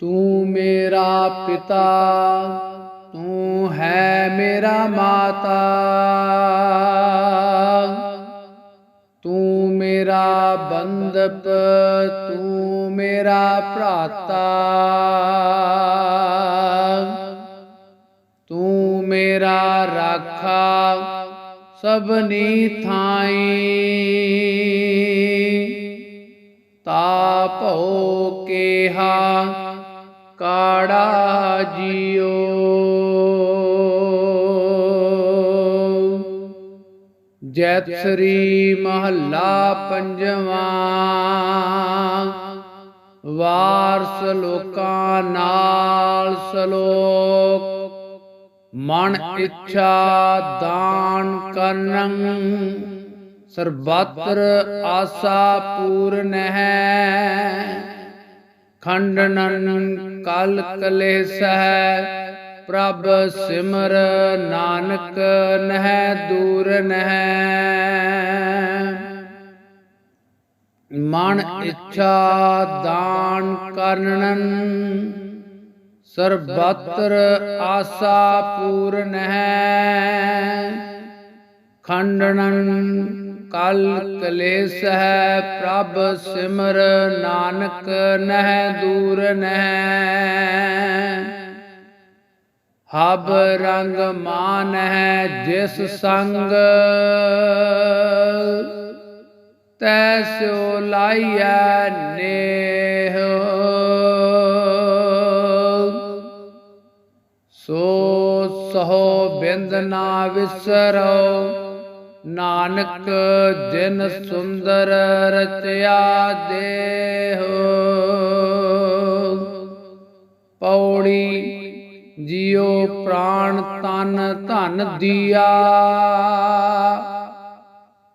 ਤੂੰ ਮੇਰਾ ਪਿਤਾ, ਤੂੰ ਹੈ ਮੇਰਾ ਮਾਤਾ। ਤੂੰ ਮੇਰਾ ਬੰਦਪ ਤੂੰ ਮੇਰਾ ਭਰਾਤਾ। ਤੂੰ ਮੇਰਾ ਰਾਖਾ, ਸਭਨੀ ਥਾਈ। ਤਾ ਭਉ ਕੇਹਾ ਜਿਉ ਜੈਤ ਸ੍ਰੀ ਮਹੱਲਾ ਪੰਜਵਾਂ। ਵਾਰ ਸਲੋਕਾਂ ਨਾਲ ਸਲੋਕ। ਮਨ ਇੱਛਾ ਦਾਨ ਕਰਨੰ। ਸਰਬਤਰ ਆਸਾ ਪੂਰਨ ਹੈ। ਖੰਡਨਨ ਕਲ ਕਲੇਸਹਿ, ਪ੍ਰਭ ਸਿਮਰ ਨਾਨਕ ਨਹਿ ਦੂਰ ਨਹਿ। ਮਨ ਇੱਛਾ ਦਾਨ ਕਰਨਨ, ਸਰਬਤਰ ਆਸਾ ਪੂਰਨ ਹੈ ਖੰਡਨਨ ਕਲ ਕਲੇਸ਼ ਹੈ ਪ੍ਰਭ ਸਿਮਰ ਨਾਨਕ ਨਹਿ ਦੂਰ ਨਹਿ। ਹਬ ਰੰਗ ਮਾਨ ਹੈ ਜਿਸ ਸੰਗ। ਤੈਸੋ ਲਾਈਐ ਨੇਹ। ਸੋ ਸਹੋ ਬਿੰਦ ਨਾ ਵਿਸਰੋ। ਨਾਨਕ ਜਿਨ ਸੁੰਦਰ ਰਚਿਆ ਦੇਹੋ, ਪੌੜੀ ਜਿਉ ਪ੍ਰਾਣ ਤਨ ਧਨ ਦੀਆ,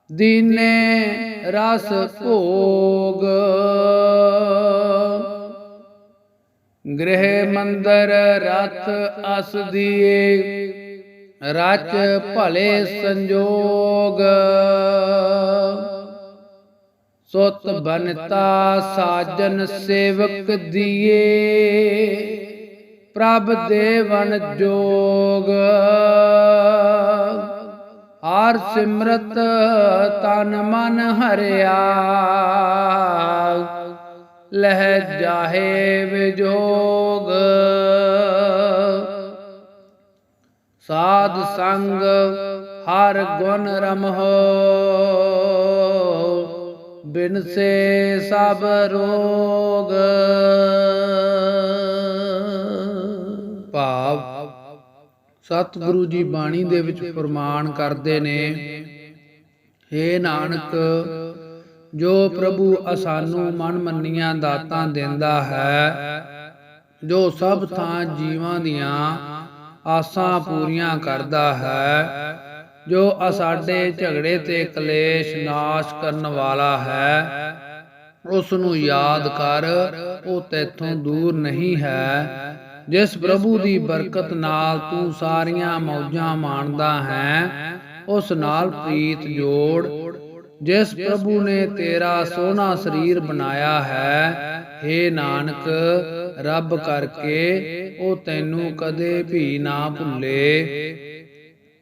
ਦੀਨੇ ਰਸ ਭੋਗ। ਗ੍ਰਹਿ ਮੰਦਰ ਰਥ ਅਸ ਦੀਏ ਰਚ ਭਲੇ ਸੰਜੋਗ। ਸੁਤ ਬਨਤਾ ਸਾਜਨ ਸੇਵਕ ਦੀਏ, ਪ੍ਰਭ ਦੇਵਨ ਜੋਗ। ਹਰ ਸਿਮਰਤ ਤਨ ਮਨ ਹਰਿਆ, ਲਹਿ ਜਾਹੇ ਵਿਜੋਗ। ਸਾਧ ਸੰਗ ਹਰ ਗੁਣ ਰਮਹੋ। ਬਿਨ ਸੇ ਸਭ ਰੋਗ। ਭਾਵ ਸਤਿਗੁਰੂ ਜੀ ਬਾਣੀ ਦੇ ਵਿੱਚ ਪ੍ਰਮਾਣ ਕਰਦੇ ਨੇ हे ਨਾਨਕ, ਜੋ ਪ੍ਰਭੂ ਅਸਾਨੂੰ ਮਨ ਮੰਨੀਆਂ ਦਾਤਾਂ ਦਿੰਦਾ ਹੈ, ਜੋ ਸਭ ਥਾਂ ਜੀਵਾਂ ਦੀਆਂ ਆਸਾਂ ਪੂਰੀਆਂ ਕਰਦਾ ਹੈ ਜੋ ਅਸਾਡੇ ਝਗੜੇ ਤੇ ਕਲੇਸ਼ ਨਾਸ਼ ਕਰਨ ਵਾਲਾ ਹੈ ਉਸ ਨੂੰ ਯਾਦ ਕਰ ਉਹ ਤੇਥੋਂ ਦੂਰ ਨਹੀਂ ਹੈ। ਜਿਸ ਪ੍ਰਭੂ ਦੀ ਬਰਕਤ ਨਾਲ ਤੂੰ ਸਾਰੀਆਂ ਮੌਜਾਂ ਮਾਣਦਾ ਹੈ ਉਸ ਨਾਲ ਪ੍ਰੀਤ ਜੋੜ ਜਿਸ ਪ੍ਰਭੂ ਨੇ ਤੇਰਾ ਸੋਹਣਾ ਸਰੀਰ ਬਣਾਇਆ ਹੈ हे ਨਾਨਕ, ਰੱਬ ਕਰਕੇ ਉਹ ਤੈਨੂੰ ਕਦੇ ਵੀ ਨਾ ਭੁੱਲੇ।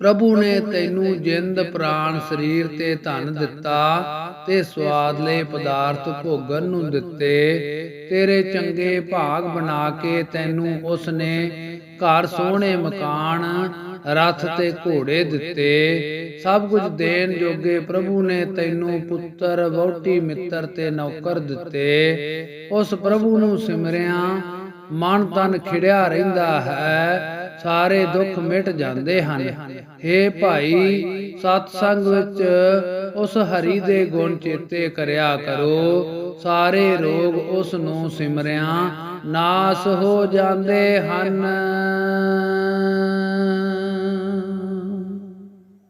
ਪ੍ਰਭੂ ਨੇ ਤੈਨੂੰ ਜਿੰਦ ਪ੍ਰਾਣ ਸਰੀਰ ਤੇ ਧਨ ਦਿੱਤਾ ਤੇ ਸਵਾਦਲੇ ਪਦਾਰਥ ਭੋਗਣ ਨੂੰ ਦਿੱਤੇ। ਤੇਰੇ ਚੰਗੇ ਭਾਗ ਬਣਾ ਕੇ ਤੈਨੂੰ ਉਸ ਨੇ ਘਰ ਸੋਹਣੇ ਮਕਾਨ, ਰਥ ਤੇ ਘੋੜੇ ਦਿੱਤੇ। ਸਭ ਕੁਝ ਦੇਣ ਜੋਗੇ ਪ੍ਰਭੂ ਨੇ ਤੈਨੂੰ ਪੁੱਤਰ ਵਹੁਟੀ ਮਿੱਤਰ ਤੇ ਨੌਕਰ ਦਿੱਤੇ। ਉਸ ਪ੍ਰਭੂ ਨੂੰ ਸਿਮਰਿਆ ਮਨ ਤਨ ਖਿੜਿਆ ਰਹਿੰਦਾ ਹੈ ਸਾਰੇ ਦੁੱਖ ਮਿਟ ਜਾਂਦੇ ਹਨ। हे ਭਾਈ ਸਤ ਸੰਗ ਵਿੱਚ ਉਸ ਹਰੀ ਦੇ ਗੁਣ ਚੇਤੇ ਕਰਿਆ ਕਰੋ। ਸਾਰੇ ਰੋਗ ਉਸ ਨੂੰ ਸਿਮਰਿਆ ਨਾਸ ਹੋ ਜਾਂਦੇ ਹਨ।